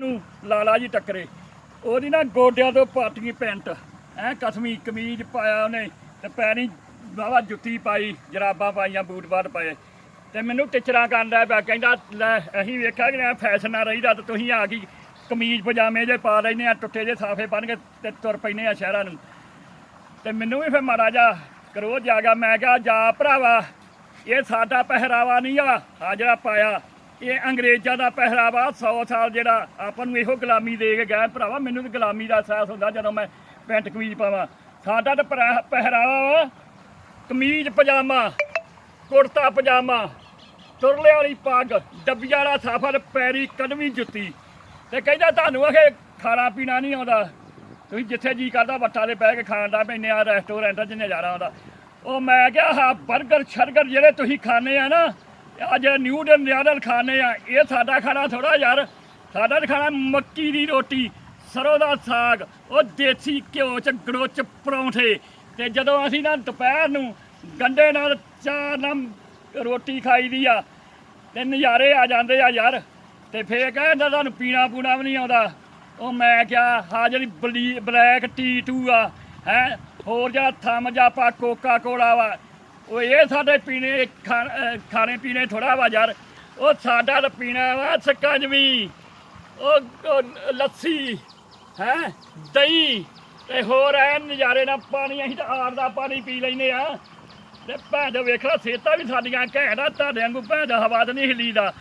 ਨੂੰ ਲਾਲਾ ਜੀ ਟੱਕਰੇ। ਉਹਦੀ ਨਾ ਗੋਡਿਆਂ ਤੋਂ ਪਾਟੀਆਂ ਪੈਂਟ। ਐ ਕਸਮੀ ਕਮੀਜ਼ ਪਾਇਆ ਉਹਨੇ ਤੇ ਪੈਰੀ ਬਾਵਾ ਜੁੱਤੀ ਪਾਈ, ਜਰਾਬਾਂ ਪਾਈਆਂ, ਬੂਟ ਬਾਟ ਪਾਏ। ਤੇ ਮੈਨੂੰ ਟਿਚਰਾਂ ਕਰਦਾ ਪਿਆ, ਕਹਿੰਦਾ, ਲੈ, ਅਸੀਂ ਵੇਖਿਆ ਕਿ ਫੈਸ਼ਨ ਨਾ ਰਹੀਦਾ ਤੇ ਤੁਸੀਂ ਆ ਗਈ। ਕਮੀਜ਼ ਪਜਾਮੇ ਜੇ ਪਾ ਲੈਨੇ ਆ, ਟੁੱਟੇ ਜੇ ਸਾਫੇ ਬਣ ਕੇ ਤੇ ਤੁਰ ਪੈਨੇ ਆ ਸ਼ਹਿਰਾਂ ਨੂੰ। ਤੇ ਮੈਨੂੰ ਵੀ ਫਿਰ ਮਾੜਾ ਜਾ ਕਰੋ ਜਾਗਾ, ਮੈਂ ਕਿਹਾ, ਜਾ ਭਰਾਵਾ, ਇਹ ਸਾਡਾ ਪਹਿਰਾਵਾ ਨਹੀਂ ਆ ਆ ਜਿਹੜਾ ਪਾਇਆ। ਇਹ ਅੰਗਰੇਜ਼ਾਂ ਦਾ ਪਹਿਰਾਵਾ 100 ਸਾਲ ਜਿਹੜਾ ਆਪਾਂ ਨੂੰ ਇਹੋ ਗੁਲਾਮੀ ਦੇ ਕੇ ਗਏ। ਭਰਾਵਾ, ਮੈਨੂੰ ਤਾਂ ਗੁਲਾਮੀ ਦਾ ਅਹਿਸਾਸ ਹੁੰਦਾ ਜਦੋਂ ਮੈਂ ਪੈਂਟ ਕਮੀਜ਼ ਪਾਵਾਂ। ਸਾਡਾ ਤਾਂ ਪਹਿਰਾ- ਪਹਿਰਾਵਾ ਵਾ, ਕਮੀਜ਼, ਪਜਾਮਾ, ਕੁੜਤਾ, ਪਜਾਮਾ, ਤੁਰਲੇ ਵਾਲੀ ਪੱਗ ਡੱਬੀਆਂ ਵਾਲਾ ਸਫ਼ਰ ਪੈਰੀ ਕਦਮੀ ਜੁੱਤੀ। ਤੇ ਕਹਿੰਦਾ ਤੁਹਾਨੂੰ ਆਖੇ ਖਾਣਾ ਪੀਣਾ ਨਹੀਂ ਆਉਂਦਾ। ਤੁਸੀਂ ਜਿੱਥੇ ਜੀ ਕਰਦਾ ਵੱਟਾ ਦੇ ਬਹਿ ਕੇ ਖਾਣ ਦਾ ਪੈਨੇ ਆ ਰੈਸਟੋਰੈਂਟਾਂ 'ਚ ਨਜ਼ਾਰਾ ਆਉਂਦਾ। ਉਹ ਮੈਂ ਕਿਹਾ ਹਾਂ 버ਗਰ ਸ਼ਰਗਰ ਜਿਹੜੇ ਤੁਸੀਂ ਖਾਣੇ ਆ ਨਾ ਅੱਜ ਨਿਊ ਨਿਆਰਲ ਖਾਣੇ ਆ। ਇਹ ਸਾਡਾ ਖਾਣਾ ਥੋੜਾ ਯਾਰ, ਸਾਡਾ ਤਾਂ ਖਾਣਾ ਮੱਕੀ ਦੀ ਰੋਟੀ, ਸਰੋਂ ਦਾ ਸਾਗ, ਉਹ ਦੇਸੀ ਘਿਓ ਚ ਗੜੋਚ ਪਰੌਂਠੇ। ਤੇ ਜਦੋਂ ਅਸੀਂ ਨਾ ਦੁਪਹਿਰ ਨੂੰ ਗੰਡੇ ਨਾਲ ਚਾਹ ਨਾਲ ਰੋਟੀ ਖਾਈ ਦੀ ਆ, ਤੇ ਨਜ਼ਾਰੇ ਆ ਜਾਂਦੇ ਆ ਯਾਰ। ਤੇ ਫੇਰ ਕਹਿੰਦਾ ਤੁਹਾਨੂੰ ਪੀਣਾ ਪੂਣਾ ਵੀ ਨਹੀਂ ਆਉਂਦਾ। ਉਹ ਮੈਂ ਕਿਹਾ ਹਾਂ ਜਿਹੜੀ ਬਲੀ, ਬਲੈਕ ਟੀ ਟੂ ਆ, ਹੈ, ਹੋਰ ਜਿਹੜਾ ਥੰਮ ਜਾਪਾ ਕੋਕਾ ਕੋਲਾ ਵਾ ਉਹ ਇਹ ਸਾਡੇ ਪੀਣੇ ਖਾ- ਖਾਣੇ ਪੀਣੇ ਥੋੜਾ ਵਾ ਯਾਰ। ਉਹ ਸਾਡਾ ਤਾਂ ਪੀਣਾ ਵਾ ਸਕੰਜਵੀ ਉਹ ਉਹ ਲੱਸੀ, ਹੈ? ਦਹੀਂ ਤੇ ਹੋਰ ਐ ਨਜ਼ਾਰੇ ਨਾਲ ਪਾਣੀ, ਅਸੀਂ ਤਾਂ ਆਰ ਦਾ ਪਾਣੀ ਪੀ ਲੈਨੇ ਆ। ਤੇ ਭੈਣ ਦੇ ਵੇਖਣਾ ਸੇਤਾ ਵੀ ਸਾਡੀਆਂ ਘੈਂਟ ਆ, ਤੁਹਾਡੇ ਵਾਂਗੂ ਭੈਣ ਦਾ ਹਵਾ ਤੇ ਨਹੀਂ ਹਿੱਲੀਦਾ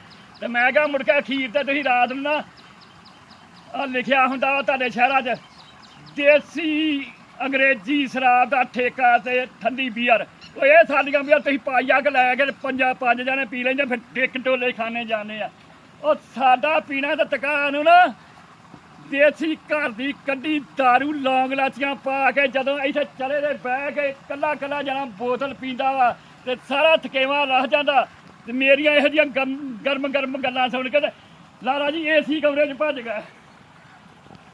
ਤੇ ਮੈਂ ਕਿਹਾ, ਮੁੜ ਕੇ ਅਖੀਰ ਤੇ ਤੁਸੀਂ ਰਾਤ ਨੂੰ ਨਾ ਆ ਲਿਖਿਆ ਹੁੰਦਾ ਵਾ ਤੁਹਾਡੇ ਸ਼ਹਿਰਾਂ 'ਚ, ਦੇਸੀ ਅੰਗਰੇਜ਼ੀ ਸ਼ਰਾਬ ਦਾ ਠੇਕਾ ਤੇ ਠੰਡੀ ਬੀਅਰ। ਉਹ ਇਹ ਸਾਡੀਆਂ ਵੀ ਤੁਸੀਂ ਪਾਈਆ ਕੇ ਲੈ ਕੇ ਪੰਜਾ ਪੰਜ ਜਣੇ ਪੀ ਲੈਂਦੇ, ਫਿਰ ਟਿਕ ਟੋਲੇ ਖਾਣੇ ਜਾਂਦੇ ਆ। ਉਹ ਸਾਡਾ ਪੀਣਾ ਤਾਂ ਟਕਾ ਨੂੰ ਨਾ, ਦੇਸੀ ਘਰ ਦੀ ਕੱਢੀ दारू ਲੌਂਗ ਲਾਚੀਆਂ ਪਾ ਕੇ ਜਦੋਂ ਇੱਥੇ ਚਲੇ ਦੇ ਬਹਿ ਕੇ ਕੱਲਾ ਕੱਲਾ ਜਣਾ ਬੋਤਲ ਪੀਂਦਾ ਵਾ ਤੇ ਸਾਰਾ ਥਕੇਵਾ ਲੱਹ ਜਾਂਦਾ। ਤੇ ਮੇਰੀਆਂ ਇਹੋ ਜਿਹੀਆਂ ਗਰਮ ਗਰਮ ਗਰਮ ਗੱਲਾਂ ਸੁਣ ਕੇ ਤੇ ਲਾਲਾ ਜੀ, ਏਸੀ ਕਮਰੇ 'ਚ ਭੱਜ ਗਿਆ।